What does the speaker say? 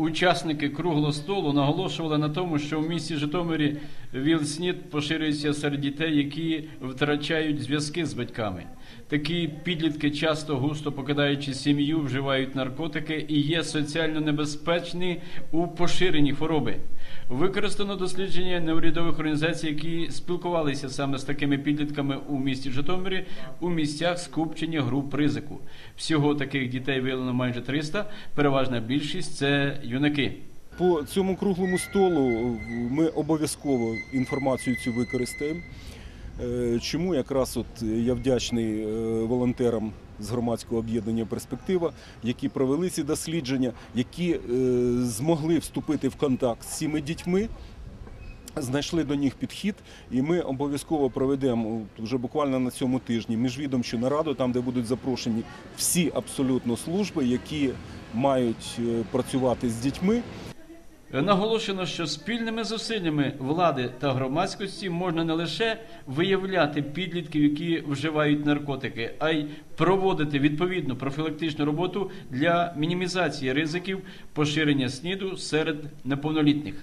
Учасники круглого столу наголошували на тому, що в місті Житомирі ВІЛ-СНІД поширюється серед дітей, які втрачають зв'язки з батьками. Такі підлітки часто густо покидаючи сім'ю, вживають наркотики і є соціально небезпечні у поширенні хвороби. Використано дослідження неурядових організацій, які спілкувалися саме з такими підлітками у місті Житомирі у місцях скупчення груп ризику. Всього таких дітей виявлено майже 300, переважна більшість це юнаки. По цьому круглому столу ми обов'язково інформацію цю використаємо. Е, Чому якраз от я вдячний е, волонтерам з громадського об'єднання Перспектива, які провели ці дослідження, які е, змогли вступити в контакт з цими дітьми. Знайшли до них підхід, і ми обов'язково проведемо вже буквально на цьому тижні міжвідомчу нараду, там де будуть запрошені всі абсолютно служби, які мають е, працювати з дітьми наголошено, що спільними зусиллями влади та громадськості можна не лише виявляти підлітків, які вживають наркотики, а й проводити відповідну профілактичну роботу для мінімізації ризиків поширення сніду серед неповнолітніх.